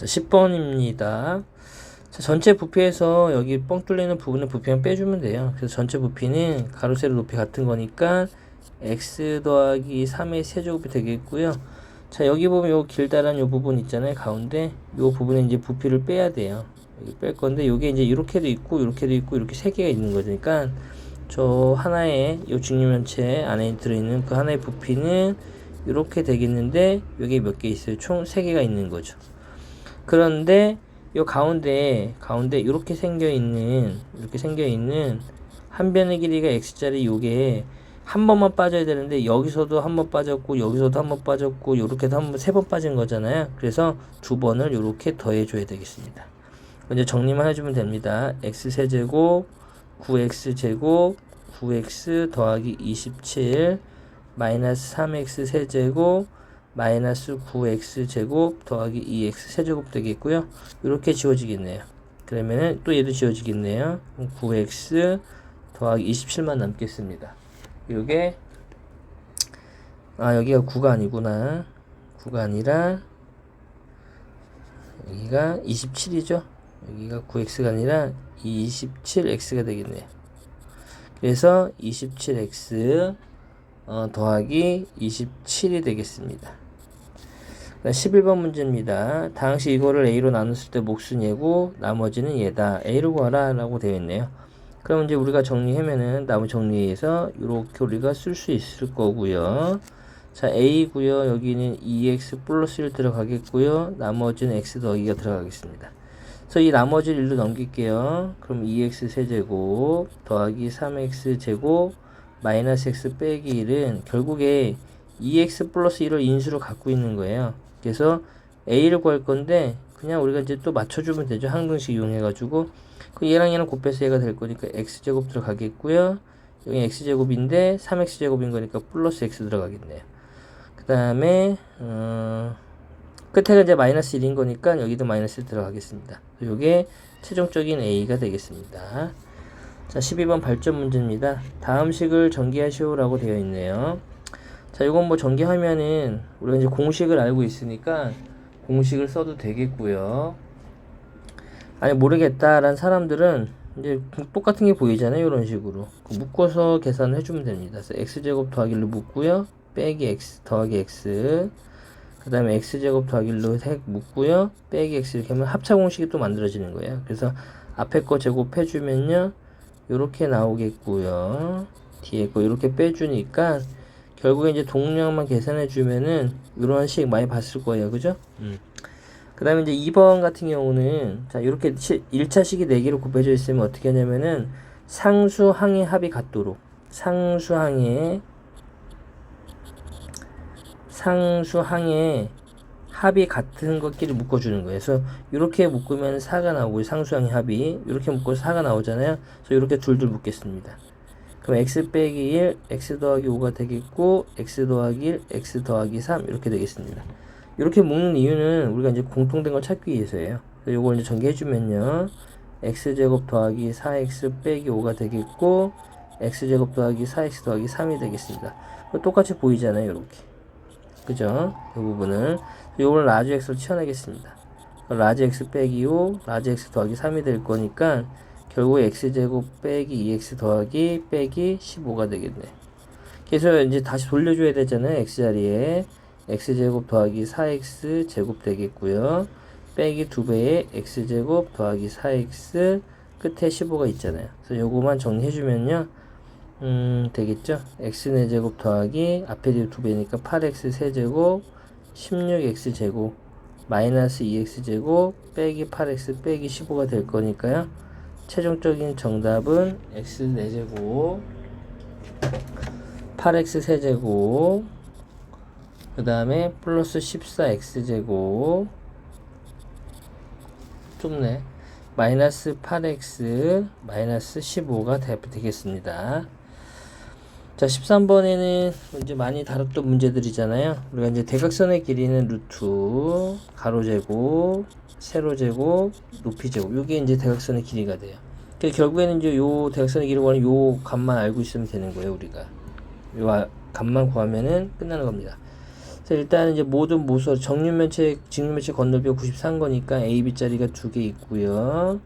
자, 10번입니다. 자, 전체 부피에서 여기 뻥 뚫리는 부분을 부피만 빼주면 돼요. 그래서 전체 부피는 가로 세로 높이 같은 거니까 x 더하기 3의 세제곱이 되겠고요. 자, 여기 보면 요 길다란 요 부분 있잖아요. 가운데 요 부분에 이제 부피를 빼야 돼요. 여기 뺄 건데 요게 이제 이렇게도 있고 이렇게도 있고 이렇게 세 개가 있는 거니까 저 하나의 요 중류면체 안에 들어있는 그 하나의 부피는 이렇게 되겠는데 여기 몇 개 있어요? 총 세 개가 있는 거죠. 그런데 요 가운데 가운데 이렇게 생겨 있는 이렇게 생겨 있는 한 변의 길이가 x짜리 요게 한 번만 빠져야 되는데 여기서도 한 번 빠졌고 여기서도 한 번 빠졌고 요렇게도 한 번 세 번 빠진 거잖아요. 그래서 두 번을 요렇게 더해 줘야 되겠습니다. 먼저 정리만 해 주면 됩니다. x 세제곱 9x 제곱 9x 더하기 27 마이너스 3x 세제곱 마이너스 9x 제곱 더하기 2x 세제곱 되겠고요. 이렇게 지워지겠네요. 그러면은 또 얘도 지워지겠네요. 9x 더하기 27만 남겠습니다. 이게 아 여기가 9가 아니구나. 9가 아니라 여기가 27이죠. 여기가 9x가 아니라 27x가 되겠네요. 그래서 27x 어, 더하기 27이 되겠습니다. 11번 문제입니다. 당시 이거를 a로 나눴을 때 몫은 얘고 나머지는 얘다. a로 구하라 라고 되어 있네요. 그럼 이제 우리가 정리하면은 나머지 정리해서 이렇게 우리가 쓸 수 있을 거고요. 자 a고요. 여기는 2x 플러스 1 들어가겠고요. 나머지는 x 더하기가 들어가겠습니다. 그래서 이 나머지를 1로 넘길게요. 그럼 2x 세제곱 더하기 3x 제곱 마이너스 x 빼기 1은 결국에 2x 플러스 1을 인수로 갖고 있는 거예요. 그래서 a를 구할 건데 그냥 우리가 이제 또 맞춰주면 되죠. 항등식 이용해가지고 그 얘랑 얘랑 곱해서 얘가 될 거니까 x제곱 들어가겠고요. 여기 x제곱인데 3x제곱인 거니까 플러스 x 들어가겠네요. 그 다음에 어, 끝에가 이제 마이너스 1인 거니까 여기도 마이너스 1 들어가겠습니다. 요게 최종적인 a가 되겠습니다. 자, 12번 발전 문제입니다. 다음 식을 전개하시오라고 되어 있네요. 자, 이건 뭐 전개하면은 우리가 이제 공식을 알고 있으니까 공식을 써도 되겠고요. 아니 모르겠다라는 사람들은 이제 똑같은 게 보이잖아요. 이런 식으로 그 묶어서 계산을 해주면 됩니다. 그래서 x 제곱 더하기로 묶고요. 빼기 x 더하기 x 그 다음에 x제곱 더하기로 색 묶고요. 빼기 x 이렇게 하면 합차 공식이 또 만들어지는 거예요. 그래서 앞에 거 제곱해주면요. 이렇게 나오겠고요. 뒤에 거 이렇게 빼주니까 결국에 이제 동량만 계산해 주면은 이런 식 많이 봤을 거예요. 그죠? 음. 그 다음에 이제 2번 같은 경우는 자 이렇게 1차 식이 4개로 곱해져 있으면 어떻게 하냐면은 상수 항의 합이 같도록 상수 항의 상수 항의 합이 같은 것끼리 묶어주는 거예요. 그래서 이렇게 묶으면 4가 나오고 상수 항의 합이 이렇게 묶어서 4가 나오잖아요. 그래서 이렇게 둘둘 묶겠습니다. 그럼 x 빼기 1, x 더하기 5가 되겠고 x 더하기 1, x 더하기 3 이렇게 되겠습니다. 이렇게 묶는 이유는 우리가 이제 공통된 걸 찾기 위해서예요. 이걸 이제 전개해 주면요. x제곱 더하기 4x 빼기 5가 되겠고 x제곱 더하기 4x 더하기 3이 되겠습니다. 똑같이 보이잖아요. 이렇게. 그죠? 이 부분을. 요걸 라지 x로 치워내겠습니다. 라지 x 빼기 5, 라지 x 더하기 3이 될 거니까 결국 x제곱 빼기 2x 더하기 빼기 15가 되겠네. 그래서 이제 다시 돌려줘야 되잖아요. x자리에. x제곱 더하기 4x 제곱 되겠고요. 빼기 2배의 x제곱 더하기 4x 끝에 15가 있잖아요. 그래서 요거만 정리해주면요. 음, 되겠죠? x 4제곱 더하기 앞에 2배니까 8x 세제곱 16x 제곱 마이너스 2x 제곱 빼기 8x 빼기 15가 될 거니까요. 최종적인 정답은 x 4제곱 8x 세제곱 그 다음에 플러스 14x 제곱 좁네 마이너스 8x 마이너스 15가 되겠습니다. 자, 13번에는 이제 많이 다뤘던 문제들이잖아요. 우리가 이제 대각선의 길이는 루트, 가로제곱, 세로제곱, 높이제곱. 이게 이제 대각선의 길이가 돼요. 그래서 결국에는 이제 요 대각선의 길이 구하는 요 값만 알고 있으면 되는 거예요, 우리가. 요 아- 값만 구하면은 끝나는 겁니다. 자, 일단 이제 모든 모서 정육면책, 직육면책 건널비가 93거니까 AB 자리가 두 개 있고요.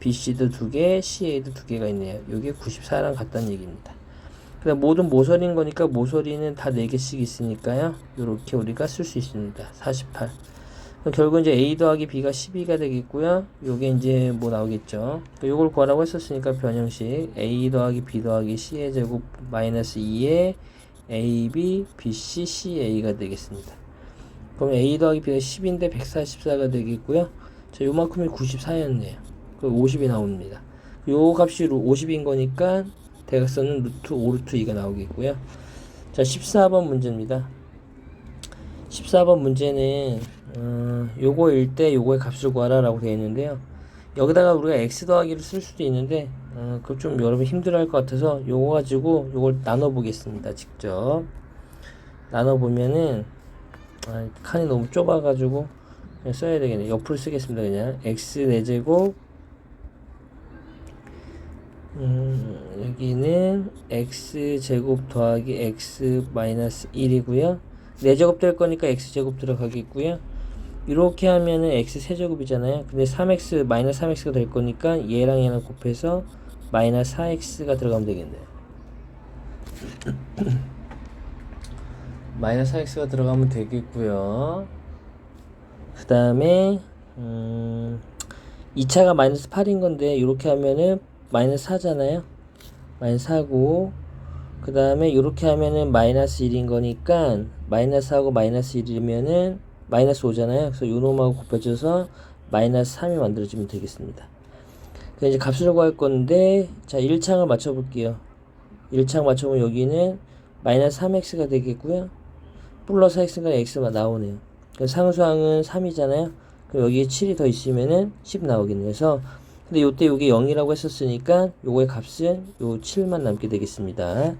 BC도 두 개, CA도 두 개가 있네요. 이게 94랑 같다는 얘기입니다. 그다음 모든 모서리인 거니까 모서리는 다네 개씩 있으니까요. 이렇게 우리가 쓸 수 있습니다. 48. 그럼 결국 이제 A 더하기 B가 12가 되겠고요. 요게 이제 뭐 나오겠죠. 요걸 구하라고 했었으니까 변형식 A 더하기 B 더하기 C의 제곱 마이너스 2의 AB, BC, CA가 되겠습니다. 그럼 A 더하기 B가 10인데 144가 되겠고요. 자, 요만큼이 94였네요. 그 50이 나옵니다. 요 값이 50인 거니까 대각선은 루트 5 루트 2가 나오겠고요. 자, 14번 문제입니다. 14번 문제는 어, 요거일 때 요거의 값을 구하라 라고 되어 있는데요. 여기다가 우리가 x 더하기를 쓸 수도 있는데 어, 그거 좀 여러분 힘들어 할 것 같아서 요거 가지고 요걸 나눠 보겠습니다. 직접 나눠 보면은 아, 칸이 너무 좁아 가지고 써야 되겠네. 옆으로 쓰겠습니다. 그냥 x 4제곱 음, 여기는 x 제곱 더하기 x 마이너스 1이고요. 4제곱 될 거니까 x 제곱 들어가겠고요. 이렇게 하면은 x 세제곱이잖아요. 근데 3x 마이너스 3x가 될 거니까 얘랑 얘랑 곱해서 마이너스 4x가 들어가면 되겠네요. 마이너스 4x가 들어가면 되겠고요. 그 다음에 음, 2차가 마이너스 8인 건데 이렇게 하면은 마이너스 4잖아요. 마이너스 4고 그 다음에 이렇게 하면은 마이너스 1인 거니까 마이너스 하고 마이너스 1이면은 마이너스 5잖아요. 그래서 요 놈하고 곱해져서 마이너스 3이 만들어지면 되겠습니다. 그 이제 값을 구할 건데 자 1창을 맞춰 볼게요. 1창 맞춰보면 여기는 마이너스 3x가 되겠고요. 플러스 x가 x가 나오네요. 그 상수항은 3이잖아요. 그럼 여기에 7이 더 있으면은 10 나오겠네요. 그래서 근데 요때 요게 0이라고 했었으니까 요거의 값은 요 7만 남게 되겠습니다.